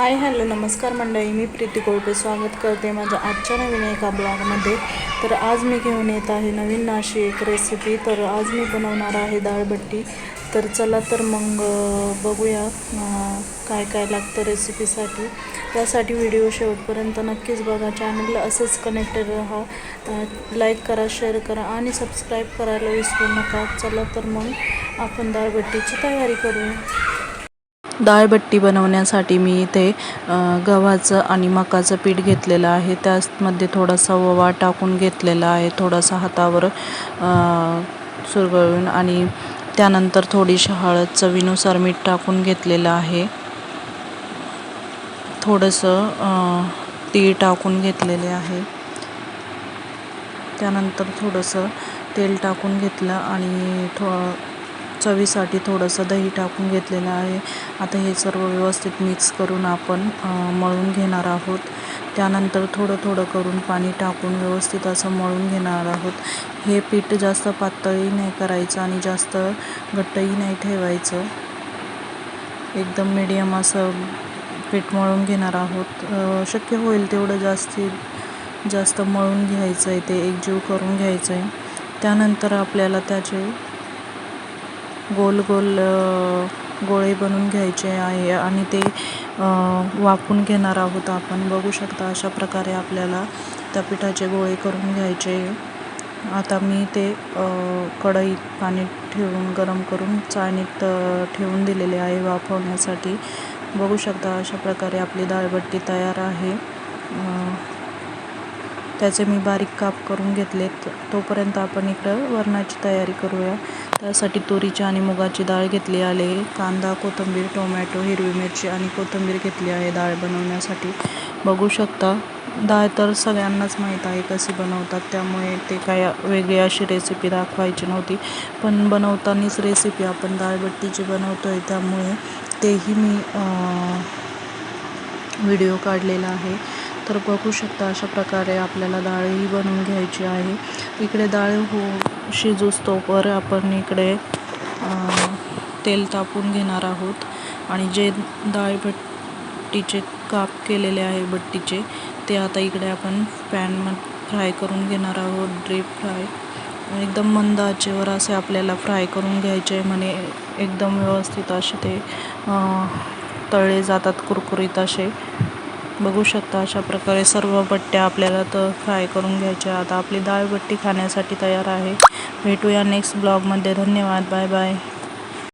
Hi hello नमस्कार मंडळी मी प्रीती कोळपे स्वागत करते माझ्या आजच्या नवीन एका ब्लॉगमध्ये. तर आज मी घेऊन येत आहे नवीन अशी एक रेसिपी तर आज मी बनवणार आहे डाळबट्टी तर चला तर मग बघूया काय काय लागतं रेसिपीसाठी त्यासाठी व्हिडिओ शेवटपर्यंत नक्कीच बघा. चॅनलला असंच कनेक्टेड राहा. लाईक करा शेअर करा आणि सबस्क्राईब करायला विसरू नका. चला तर मग आपण डाळबट्टीची तयारी करूया. डाळबट्टी बनवण्यासाठी मी इथे गव्हाचं आणि मकाचं पीठ घेतलेलं आहे. त्यामध्ये थोडासा ओवा टाकून घेतलेला आहे. थोडासा हातावर सुरगळून आणि त्यानंतर थोडीशी हळद चवीनुसार मीठ टाकून घेतलेलं आहे. थोडंसं तीळ टाकून घेतलेले आहे. त्यानंतर थोडंसं तेल टाकून घेतलं आणि थो चवीसाठी थोडंसं दही टाकून घेतलेलं आहे. आता हे सर्व व्यवस्थित मिक्स करून आपण मळून घेणार आहोत. त्यानंतर थोडं थोडं करून पाणी टाकून व्यवस्थित असं मळून घेणार आहोत. हे पीठ जास्त पातळही नाही करायचं आणि जास्त घट्टही नाही ठेवायचं. एकदम मीडियम असं पीठ मळून घेणार आहोत. शक्य होईल तेवढं जास्तीत जास्त मळून घ्यायचं आहे ते एकजीव करून घ्यायचं आहे त्यानंतर आपल्याला त्याचे गोल गोल गोळे बनवून घ्यायचे आहे आणि ते वाफवून घेणार आहोत आपण. बघू शकता अशा प्रकारे आपल्याला त्या पिठाचे गोळे करून घ्यायचे. आता मी ते कढईत पाणी ठेवून गरम करून चाळणीत ठेवून दिलेले आहे वाफवण्यासाठी. बघू शकता अशा प्रकारे आपली दाळबट्टी तयार आहे. त्याचे मी बारीक काप करून घेतलेत तोपर्यंत आपण इकडं वरणाची तयारी करूया. त्यासाठी तुरीची आणि मुगाची डाळ घेतली आले कांदा कोथिंबीर टोमॅटो हिरवी मिरची आणि कोथिंबीर घेतली आहे डाळ बनवण्यासाठी. बघू शकता डाळ तर सगळ्यांनाच माहीत आहे कशी बनवतात. त्यामुळे ते काय वेगळी अशी रेसिपी दाखवायची नव्हती. पण बनवतानाच रेसिपी आपण डाळबट्टीची बनवतो आहे त्यामुळे तेही मी व्हिडिओ काढलेला आहे. तर बघू शकता अशा प्रकारे आपल्याला डाळही बनवून घ्यायची आहे. इकडे डाळ हो शिजूस्तोवर आपण इकडे तेल तापून घेणार आहोत. आणि जे डाळबट्टीचे काप केलेले आहे बट्टीचे ते आता इकडे आपण पॅनमध्ये फ्राय करून घेणार आहोत. ड्रीप फ्राय एकदम मंद आचेवर असे आपल्याला फ्राय करून घ्यायचे म्हणे. एकदम व्यवस्थित असे ते तळले जातात कुरकुरीत असे. बघू शकता अशा प्रकारे सर्व बट्ट्या आपल्याला तर फ्राय करून घ्यायच्या. आता आपली डाळ बट्टी खाण्यासाठी तयार आहे. भेटूया नेक्स्ट ब्लॉगमध्ये धन्यवाद. Bye bye